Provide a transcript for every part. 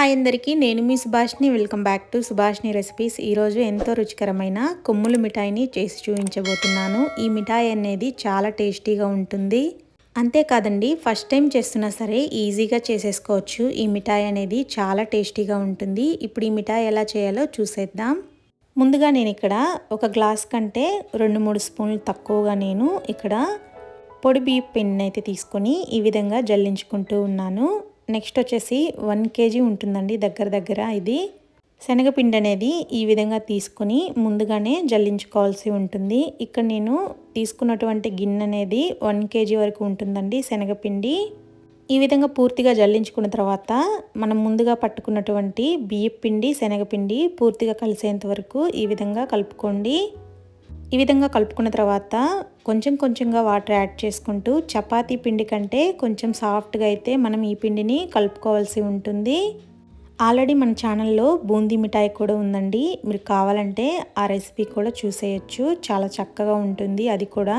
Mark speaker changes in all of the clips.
Speaker 1: Hi అందరికీ నేను మీ Subhashini. Welcome back to Subhashini recipes. ఈరోజు ఎంతో రుచికరమైన కొమ్ముల మిఠాయిని చేసి చూపించబోతున్నాను. ఈ మిఠాయి అనేది చాలా టేస్టీగా ఉంటుంది. అంతేకాదండి ఫస్ట్ టైం చేస్తున్నా సరే ఈజీగా చేసేసుకోవచ్చు. ఈ మిఠాయి అనేది చాలా టేస్టీగా ఉంటుంది. ఇప్పుడు ఈ మిఠాయి ఎలా చేయాలో చూసేద్దాం. ముందుగా నేను ఇక్కడ ఒక గ్లాస్ కంటే రెండు మూడు స్పూన్లు తక్కువగా నేను ఇక్కడ పొడి బియ్య పిండిని అయితే తీసుకొని ఈ విధంగా జల్లించుకుంటూ ఉన్నాను. నెక్స్ట్ వచ్చేసి వన్ కేజీ ఉంటుందండి దగ్గర దగ్గర ఇది. శనగపిండి అనేది ఈ విధంగా తీసుకొని ముందుగానే జల్లించుకోవాల్సి ఉంటుంది. ఇక్కడ నేను తీసుకున్నటువంటి గిన్నె అనేది వన్ కేజీ వరకు ఉంటుందండి శనగపిండి. ఈ విధంగా పూర్తిగా జల్లించుకున్న తర్వాత మనం ముందుగా పట్టుకున్నటువంటి బియ్యపిండి శనగపిండి పూర్తిగా కలిసేంత వరకు ఈ విధంగా కలుపుకోండి. ఈ విధంగా కలుపుకున్న తర్వాత కొంచెం కొంచెంగా వాటర్ యాడ్ చేసుకుంటూ చపాతీ పిండి కంటే కొంచెం సాఫ్ట్గా అయితే మనం ఈ పిండిని కలుపుకోవాల్సి ఉంటుంది. ఆల్రెడీ మన ఛానల్లో బూందీ మిఠాయి కూడా ఉందండి. మీరు కావాలంటే ఆ రెసిపీ కూడా చూసేయచ్చు. చాలా చక్కగా ఉంటుంది అది కూడా.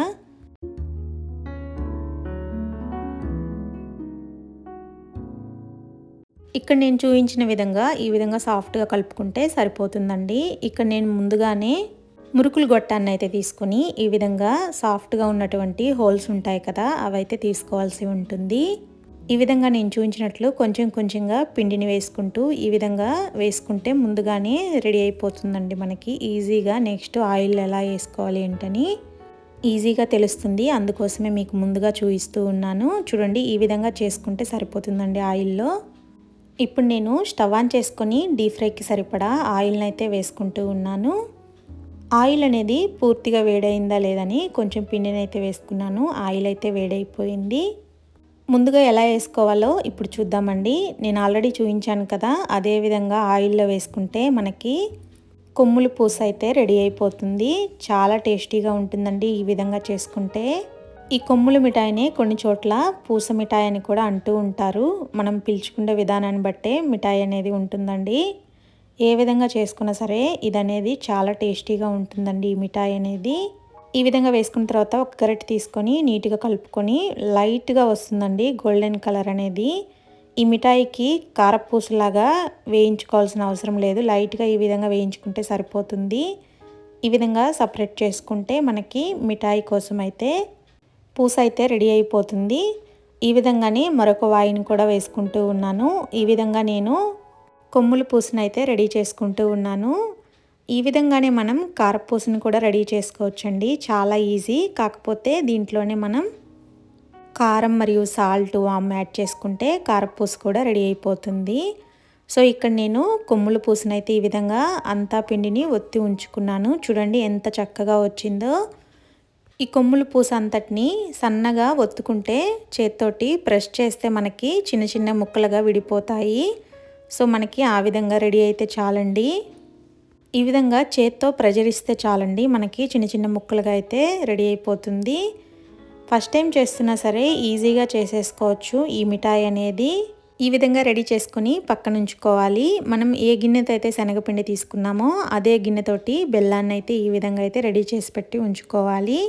Speaker 1: ఇక్కడ నేను చూపించిన విధంగా ఈ విధంగా సాఫ్ట్గా కలుపుకుంటే సరిపోతుందండి. ఇక్కడ నేను ముందుగానే మురుకులు గొట్టాన్ని అయితే తీసుకుని ఈ విధంగా సాఫ్ట్గా ఉన్నటువంటి హోల్స్ ఉంటాయి కదా అవైతే తీసుకోవాల్సి ఉంటుంది. ఈ విధంగా నేను చూపించినట్లు కొంచెం కొంచెంగా పిండిని వేసుకుంటూ ఈ విధంగా వేసుకుంటే ముందుగానే రెడీ అయిపోతుందండి మనకి. ఈజీగా నెక్స్ట్ ఆయిల్ ఎలా వేసుకోవాలి ఏంటని ఈజీగా తెలుస్తుంది. అందుకోసమే మీకు ముందుగా చూపిస్తూ ఉన్నాను. చూడండి ఈ విధంగా చేసుకుంటే సరిపోతుందండి ఆయిల్లో. ఇప్పుడు నేను స్టవ్ ఆన్ చేసుకొని డీప్ ఫ్రైకి సరిపడా ఆయిల్ని అయితే వేసుకుంటూ ఉన్నాను. ఆయిల్ అనేది పూర్తిగా వేడైందా లేదని కొంచెం పిండిని అయితే వేసుకున్నాను. ఆయిల్ అయితే వేడైపోయింది. ముందుగా ఎలా వేసుకోవాలో ఇప్పుడు చూద్దామండి. నేను ఆల్రెడీ చూపించాను కదా అదే విధంగా ఆయిల్లో వేసుకుంటే మనకి కొమ్ములు పూస అయితే రెడీ అయిపోతుంది. చాలా టేస్టీగా ఉంటుందండి ఈ విధంగా చేసుకుంటే. ఈ కొమ్ముల మిఠాయిని కొన్ని చోట్ల పూస మిఠాయి అని కూడా అంటూ ఉంటారు. మనం పిలుచుకునే విధానాన్ని బట్టే మిఠాయి అనేది ఉంటుందండి. ఏ విధంగా చేసుకున్నా సరే ఇది అనేది చాలా టేస్టీగా ఉంటుందండి ఈ మిఠాయి అనేది. ఈ విధంగా వేసుకున్న తర్వాత ఒక గరిటె తీసుకొని నీట్గా కలుపుకొని లైట్గా వస్తుందండి గోల్డెన్ కలర్ అనేది. ఈ మిఠాయికి కారపూసలాగా వేయించుకోవాల్సిన అవసరం లేదు లైట్గా ఈ విధంగా వేయించుకుంటే సరిపోతుంది. ఈ విధంగా సపరేట్ చేసుకుంటే మనకి మిఠాయి కోసం అయితే పూస అయితే రెడీ అయిపోతుంది. ఈ విధంగానే మరొక వాయిని కూడా వేసుకుంటూ ఉన్నాను. ఈ విధంగా నేను కొమ్ముల పూసనైతే రెడీ చేసుకుంటూ ఉన్నాను. ఈ విధంగానే మనం కారపూసను కూడా రెడీ చేసుకోవచ్చండి. చాలా ఈజీ. కాకపోతే దీంట్లోనే మనం కారం మరియు సాల్ట్ వామ్ యాడ్ చేసుకుంటే కారపూస కూడా రెడీ అయిపోతుంది. సో ఇక్కడ నేను కొమ్ముల పూసనైతే ఈ విధంగా అంతా పిండిని ఒత్తి ఉంచుకున్నాను. చూడండి ఎంత చక్కగా వచ్చిందో. ఈ కొమ్ముల పూస అంతటిని సన్నగా ఒత్తుకుంటే చేత్తోటి ప్రెస్ చేస్తే మనకి చిన్న చిన్న ముక్కలుగా విడిపోతాయి. సో మనకి ఆ విధంగా రెడీ అయితే చాలండి. ఈ విధంగా చేత్తో ప్రజరిస్తే చాలండి. మనకి చిన్న చిన్న ముక్కలుగా అయితే రెడీ అయిపోతుంది. ఫస్ట్ టైం చేస్తున్నా సరే ఈజీగా చేసేసుకోవచ్చు ఈ మిఠాయి అనేది. ఈ విధంగా రెడీ చేసుకుని పక్కన ఉంచుకోవాలి. మనం ఏ గిన్నెతో అయితే శనగపిండి తీసుకున్నామో అదే గిన్నెతోటి బెల్లాన్ని అయితే ఈ విధంగా అయితే రెడీ చేసి పెట్టి ఉంచుకోవాలి.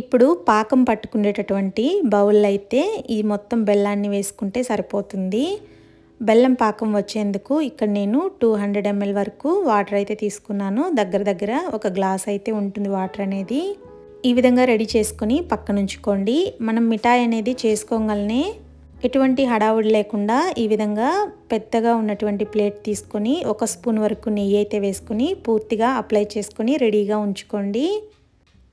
Speaker 1: ఇప్పుడు పాకం పట్టుకునేటటువంటి బౌల్ అయితే ఈ మొత్తం బెల్లాన్ని వేసుకుంటే సరిపోతుంది. బెల్లం పాకం వచ్చేందుకు ఇక్కడ నేను టూ హండ్రెడ్ ఎంఎల్ వరకు వాటర్ అయితే తీసుకున్నాను. దగ్గర దగ్గర ఒక గ్లాస్ అయితే ఉంటుంది వాటర్ అనేది. ఈ విధంగా రెడీ చేసుకొని పక్కన ఉంచుకోండి. మనం మిఠాయి అనేది చేసుకోగలనే ఎటువంటి హడావుడి లేకుండా ఈ విధంగా పెద్దగా ఉన్నటువంటి ప్లేట్ తీసుకొని ఒక స్పూన్ వరకు నెయ్యి అయితే వేసుకొని పూర్తిగా అప్లై చేసుకొని రెడీగా ఉంచుకోండి.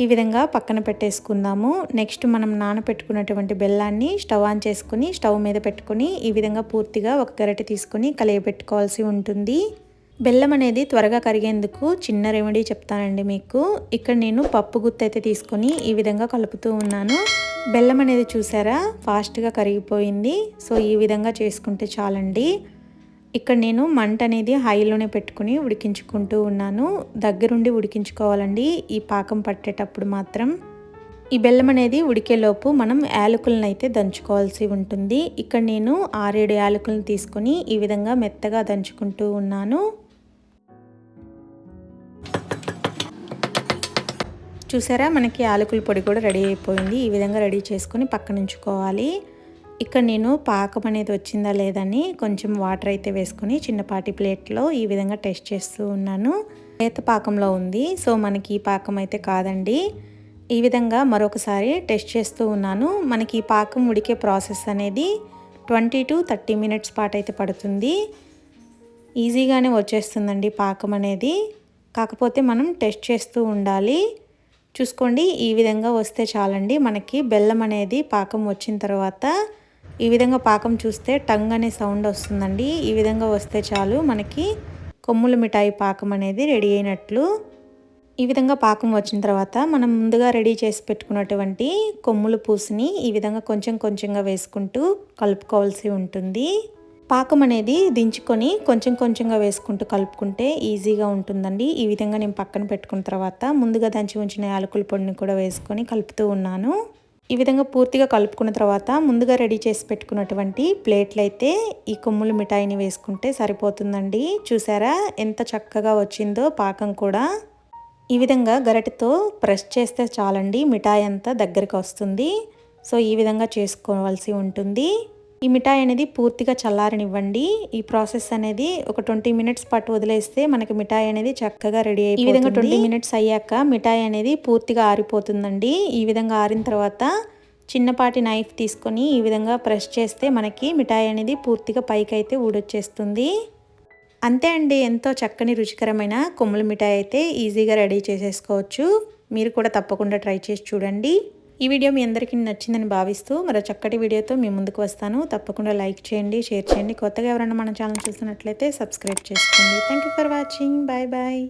Speaker 1: ఈ విధంగా పక్కన పెట్టేసుకుందాము. నెక్స్ట్ మనం నానబెట్టుకున్నటువంటి బెల్లాన్ని స్టవ్ ఆన్ చేసుకుని స్టవ్ మీద పెట్టుకొని ఈ విధంగా పూర్తిగా ఒక గరిటె తీసుకొని కలియబెట్టుకోవాల్సి ఉంటుంది. బెల్లం అనేది త్వరగా కరిగేందుకు చిన్న రెమెడీ చెప్తానండి మీకు. ఇక్కడ నేను పప్పు గుత్త అయితే తీసుకొని ఈ విధంగా కలుపుతూ ఉన్నాను. బెల్లం అనేది చూసారా ఫాస్ట్గా కరిగిపోయింది. సో ఈ విధంగా చేసుకుంటే చాలండి. ఇక్కడ నేను మంట అనేది హైలోనే పెట్టుకుని ఉడికించుకుంటూ ఉన్నాను. దగ్గరుండి ఉడికించుకోవాలండి. ఈ పాకం పట్టేటప్పుడు మాత్రం. ఈ బెల్లం అనేది ఉడికేలోపు మనం యాలకులను అయితే దంచుకోవాల్సి ఉంటుంది. ఇక్కడ నేను ఆరేడు యాలకులను తీసుకొని ఈ విధంగా మెత్తగా దంచుకుంటూ ఉన్నాను. చూసారా? మనకి యాలకుల పొడి కూడా రెడీ అయిపోయింది. ఈ విధంగా రెడీ చేసుకొని పక్కనుంచుకోవాలి. ఇక్కడ నేను పాకం అనేది వచ్చిందా లేదని కొంచెం వాటర్ అయితే వేసుకొని చిన్నపాటి ప్లేట్లో ఈ విధంగా టెస్ట్ చేస్తూ ఉన్నాను. లేత పాకంలో ఉంది. సో మనకి ఈ పాకం అయితే కాదండి. ఈ విధంగా మరొకసారి టెస్ట్ చేస్తూ ఉన్నాను. మనకి ఈ పాకం ఉడికే ప్రాసెస్ అనేది ట్వంటీ టు థర్టీ మినిట్స్ పాటు అయితే పడుతుంది. ఈజీగానే వచ్చేస్తుందండి పాకం అనేది. కాకపోతే మనం టెస్ట్ చేస్తూ ఉండాలి. చూసుకోండి ఈ విధంగా వస్తే చాలండి మనకి బెల్లం అనేది పాకం వచ్చిన తర్వాత ఈ విధంగా పాకం చూస్తే టంగ్ అనే సౌండ్ వస్తుందండి. ఈ విధంగా వస్తే చాలు మనకి కొమ్ముల మిఠాయి పాకం అనేది రెడీ అయినట్లు. ఈ విధంగా పాకం వచ్చిన తర్వాత మనం ముందుగా రెడీ చేసి పెట్టుకున్నటువంటి కొమ్ముల పూసుని ఈ విధంగా కొంచెం కొంచెంగా వేసుకుంటూ కలుపుకోవాల్సి ఉంటుంది. పాకం అనేది దించుకొని కొంచెం కొంచెంగా వేసుకుంటూ కలుపుకుంటే ఈజీగా ఉంటుందండి. ఈ విధంగా నేను పక్కన పెట్టుకున్న తర్వాత ముందుగా దంచి ఉంచిన యాలకుల పొడిని కూడా వేసుకొని కలుపుతూ ఉన్నాను. ఈ విధంగా పూర్తిగా కలుపుకున్న తర్వాత ముందుగా రెడీ చేసి పెట్టుకున్నటువంటి ప్లేట్లు అయితే ఈ కొమ్ములు మిఠాయిని వేసుకుంటే సరిపోతుందండి. చూసారా? ఎంత చక్కగా వచ్చిందో పాకం కూడా. ఈ విధంగా గరటితో ప్రెస్ చేస్తే చాలండి. మిఠాయి అంతా దగ్గరికి వస్తుంది. సో ఈ విధంగా చేసుకోవాల్సి ఉంటుంది. ఈ మిఠాయి అనేది పూర్తిగా చల్లారనివ్వండి. ఈ ప్రాసెస్ అనేది ఒక ట్వంటీ మినిట్స్ పాటు వదిలేస్తే మనకి మిఠాయి అనేది చక్కగా రెడీ అయ్యి ఈ విధంగా ట్వంటీ మినిట్స్ అయ్యాక మిఠాయి అనేది పూర్తిగా ఆరిపోతుందండి. ఈ విధంగా ఆరిన తర్వాత చిన్నపాటి నైఫ్ తీసుకొని ఈ విధంగా ప్రెస్ చేస్తే మనకి మిఠాయి అనేది పూర్తిగా పైకి అయితే ఊడొచ్చేస్తుంది. అంతే అండి. ఎంతో చక్కని రుచికరమైన కొమ్ముల మిఠాయి అయితే ఈజీగా రెడీ చేసేసుకోవచ్చు. మీరు కూడా తప్పకుండా ట్రై చేసి చూడండి. ఈ వీడియో మీ అందరికీ నచ్చిందని భావిస్తూ మరో చక్కటి వీడియోతో మీ ముందుకు వస్తాను. తప్పకుండా లైక్ చేయండి షేర్ చేయండి. కొత్తగా ఎవరైనా మన ఛానల్ చూసినట్లయితే సబ్స్క్రైబ్ చేసుకోండి. Thank for watching bye bye